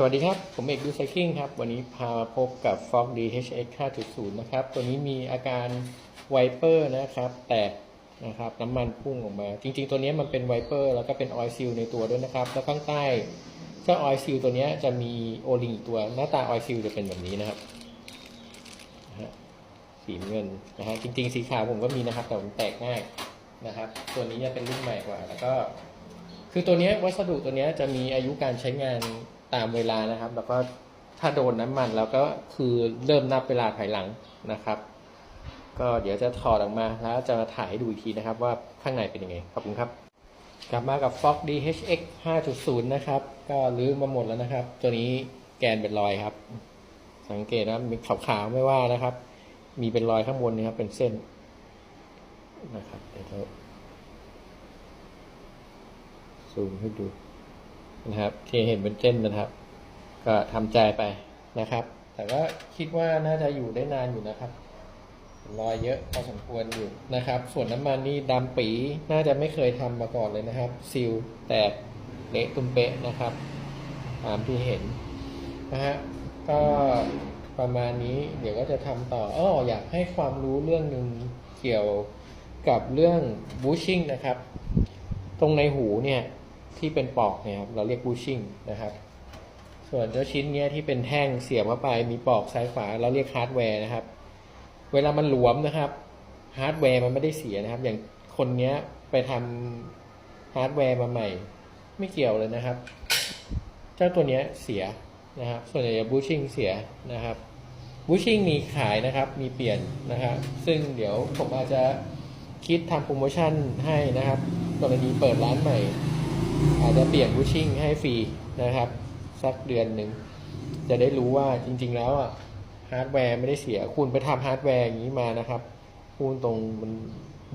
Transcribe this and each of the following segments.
สวัสดีครับ ผมเอกดูไซคลิงครับ วันนี้พามาพบกับ Fog DHX 5.0 นะครับ ตัวนี้มีอาการไวเปอร์นะครับ แตกนะครับ น้ำมันพุ่งออกมา จริง ๆ ตัวนี้มันเป็นไวเปอร์แล้วก็เป็นออยล์ซีลในตัวด้วยนะครับ แล้วข้างใต้เจ้าออยล์ซีลตัวนี้จะมีโอลิงตัว หน้าตาออยล์ซีลจะเป็นแบบนี้นะครับ สีเงินนะฮะ จริง ๆ สีขาวผมก็มีนะครับ แต่มันแตกง่ายนะครับ ตัวนี้จะเป็นรุ่นใหม่กว่า แล้วก็ คือตัวนี้วัสดุตัวนี้จะมีอายุการใช้งาน ตามเวลานะครับ แล้วก็ถ้าโดนน้ำมันแล้วก็คือเริ่มนับเวลาถอยหลังนะครับ ก็เดี๋ยวจะถอดออกมาแล้วจะมาถ่ายให้ดูอีกทีนะครับ ว่าข้างในเป็นยังไงขอบคุณครับ กลับมากับ Fox DHX 5.0 นะครับ ก็รื้อมาหมดแล้วนะครับ ตัวนี้แกนเป็นรอยครับ สังเกตนะมีขาวๆไม่ว่านะครับ มีเป็นรอยข้างบนนะครับเป็นเส้นนะครับเดี๋ยวซูมให้ดู นะครับ ที่เห็นเป็นเส้นนะครับ ก็ทำใจไปนะครับ แต่ว่าคิดว่าน่าจะอยู่ได้นานอยู่นะครับ รอยเยอะพอสมควรอยู่นะครับ ส่วนน้ำมันนี่ดำปีน่าจะไม่เคยทำมาก่อนเลยนะครับซิลแตกเละตุ้มเป๊ะนะครับ ตามที่เห็นนะฮะก็ประมาณนี้เดี๋ยวก็จะทำต่ออ้ออยากให้ความรู้เรื่องหนึ่งเกี่ยวกับเรื่องบูชิ่งนะครับ ตรงในหูเนี่ย ที่เป็นปอกเนี่ยครับเราเรียกบูชิ่งนะครับ ส่วนเจ้าชิ้นเนี้ยที่เป็นแท่งเสียบเข้าไปมีปอกซ้ายขวาเราเรียกฮาร์ดแวร์นะครับ เวลามันหลวมนะครับฮาร์ดแวร์มันไม่ได้เสียนะครับ อย่างคนเนี้ยไปทำฮาร์ดแวร์มาใหม่ ไม่เกี่ยวเลยนะครับ เจ้าตัวเนี้ยเสียนะครับ ส่วนใหญ่บูชิ่งเสียนะครับบูชิ่งมีขายนะครับ มีเปลี่ยนนะครับ ซึ่งเดี๋ยวผมอาจจะคิดทำโปรโมชั่นให้นะครับ กรณีเปิดร้านใหม่ อาจจะเปลี่ยนบูชิ่งให้ฟรีนะครับ สักเดือนหนึ่ง จะได้รู้ว่าจริง ๆ แล้วอะฮาร์ดแวร์ไม่ได้เสียคุณไปทำฮาร์ดแวร์อย่างนี้มานะครับพูดตรงมัน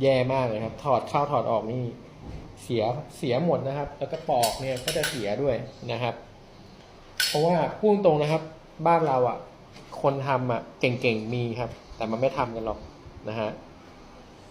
แย่มากเลยครับ ถอดเข้าถอดออกนี่เสียเสียหมดนะครับ แล้วก็ปอกเนี่ยก็จะเสียด้วยนะครับ เพราะว่าพูดตรงนะครับ บ้านเราอะ คนทำอะเก่งๆมีครับ แต่มันไม่ทำกันหรอกนะฮะ